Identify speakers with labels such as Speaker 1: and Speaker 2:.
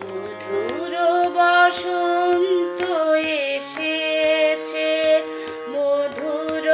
Speaker 1: মধুর বসন্ত এসেছে মধুর